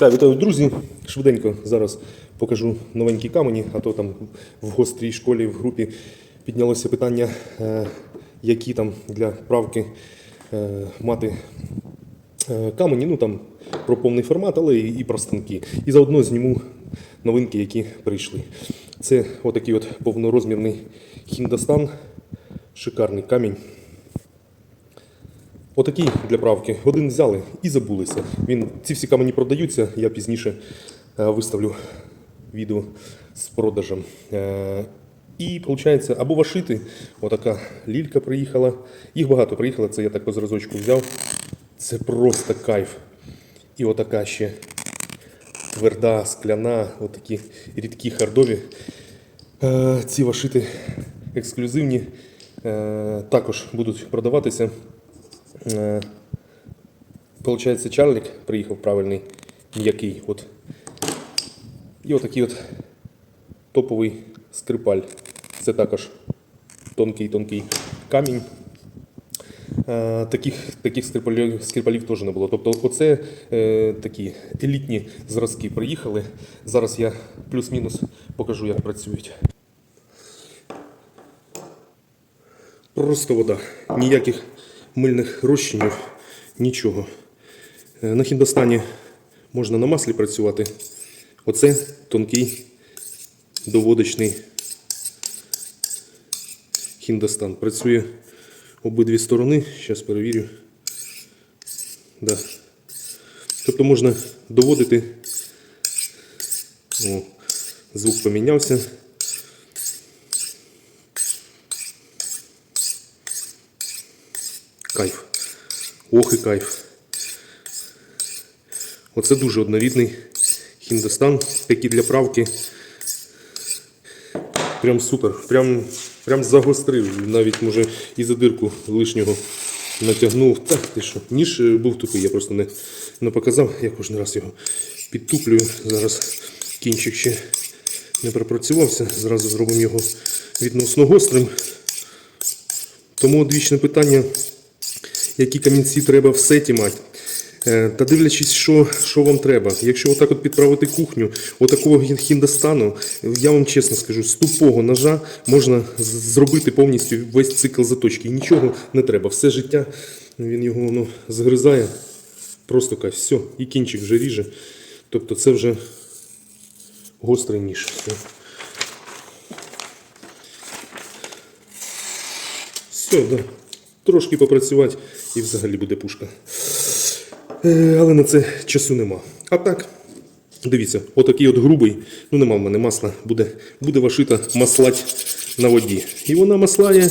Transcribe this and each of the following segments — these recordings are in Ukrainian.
Да, вітаю, друзі. Швиденько зараз покажу новенькі камені, а то там в гострій школі в групі піднялося питання, е, які там для правки е, мати е, камені, ну там про повний формат, але і про станки. І заодно зніму новинки, які прийшли. Це отакий от повнорозмірний хіндостан, шикарний камінь. Отакий для правки. Один взяли і забулися. Він, ці всі камені продаються, я пізніше е, виставлю відео з продажем. Е, і виходить, або вашити, отака лілька приїхала. Їх багато приїхало, це я так по зразочку взяв. Це просто кайф. І отака ще тверда, скляна, отакі рідкі хардові. Е, ці вашити ексклюзивні також будуть продаватися. Е, Получається, Чарлік приїхав правильний, м'який. От. І отакий от топовий скрипаль. Це також тонкий-тонкий камінь. Е, Таких, таких скрипалів, скрипалів теж не було. Тобто, оце е, такі елітні зразки приїхали. Зараз я плюс-мінус покажу, як працюють. Просто вода. Ніяких мильних розчинів, нічого. Е, На хіндостані можна на маслі працювати. Оце тонкий доводочний хіндостан. Працює обидві сторони. Зараз перевірю. Да. Тобто можна доводити. О, звук помінявся. Кайф. Ох і кайф. Оце дуже однорідний хіндостан, який для правки. Прям супер. Прям, прям загострив. Навіть може і задирку лишнього натягнув. Так, ти що? Ніж е, був тупий, я просто не, не показав. Я кожен раз його підтуплюю. Зараз кінчик ще не пропрацювався. Зразу зробимо його відносно гострим. Тому одвічне питання які камінці треба в сеті мати. Е, Та дивлячись, що, що вам треба. Якщо отак от підправити кухню, отакого хіндостану, я вам чесно скажу, з тупого ножа можна зробити повністю весь цикл заточки. І нічого не треба. Все життя він його воно згризає. Просто кайф. Все, і кінчик вже ріже. Тобто це вже гострий ніж. Все. Все, да. Трошки попрацювати і взагалі буде пушка. Е, але на це часу нема. А так, дивіться, отакий от грубий, ну нема в мене масла, буде, буде вашита маслать на воді. І вона маслає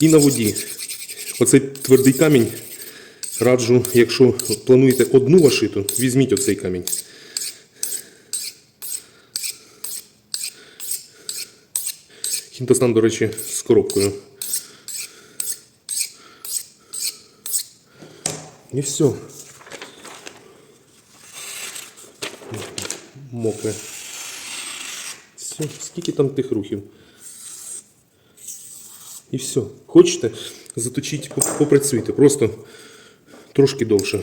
і на воді. Оцей твердий камінь раджу, якщо плануєте одну вашиту, візьміть оцей камінь. Хінтостан, до речі, з коробкою. І все. Мокре. Все, скільки там тих рухів? І все. Хочете, заточіть, поп- попрацюйте. Просто трошки довше.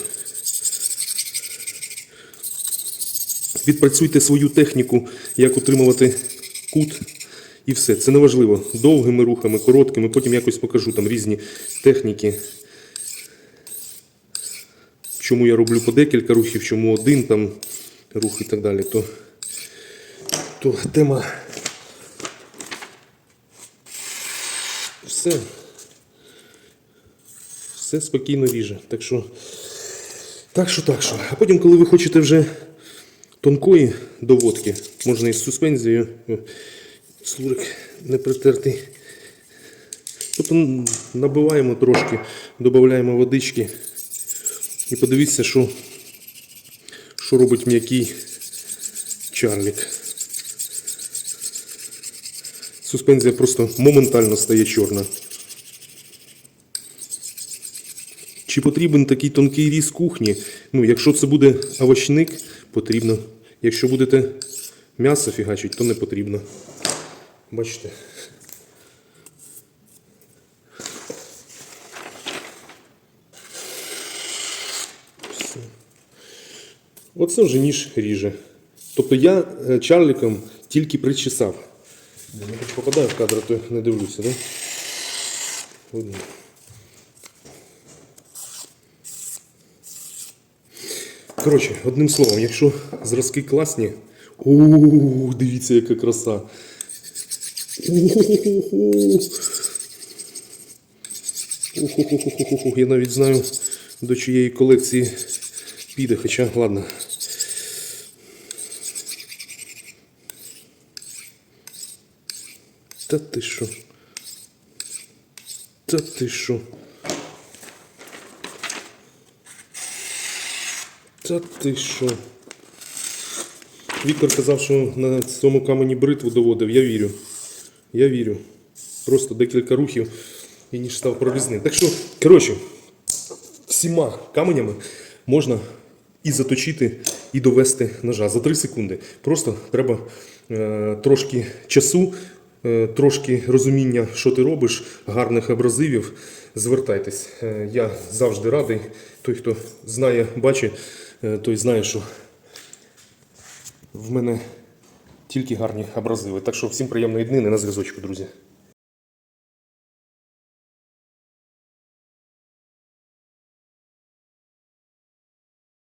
Відпрацюйте свою техніку, як утримувати кут. І все. Це не важливо. Довгими рухами, короткими, потім якось покажу там різні техніки. Чому я роблю по декілька рухів, чому один там рух і так далі, то, то тема. Все. Все спокійно ріже. Так що, так що, так що. А потім, коли ви хочете вже тонкої доводки, можна із суспензією, слурик не притертий. Тобто набиваємо трошки, додаємо водички. І подивіться, що, що робить м'який чарлік. Суспензія просто моментально стає чорна. Чи потрібен такий тонкий різ кухні? Ну, якщо це буде овочник, потрібно. Якщо будете м'ясо фігачить, то не потрібно. Бачите? Оце вже ніж ріже. Тобто я е, чарліком тільки причесав. Я не попадаю в кадр, то не дивлюся, так? Коротше, одним словом, якщо зразки класні. О, дивіться, яка краса. Я навіть знаю, до чиєї колекції піде, хоча ладно. Та ти що? Та ти що? Та ти що? Віктор казав, що на цьому камені бритву доводив. Я вірю. Я вірю. Просто декілька рухів і ніж став прорізним. Так що, коротше, всіма каменями можна і заточити, і довести ножа за 3 секунди. Просто треба е, трошки часу, трошки розуміння, що ти робиш, гарних абразивів. Звертайтесь. Е, я завжди радий. Той, хто знає, бачить, е, той знає, що в мене тільки гарні абразиви. Так що всім приємної днини на зв'язочку, друзі.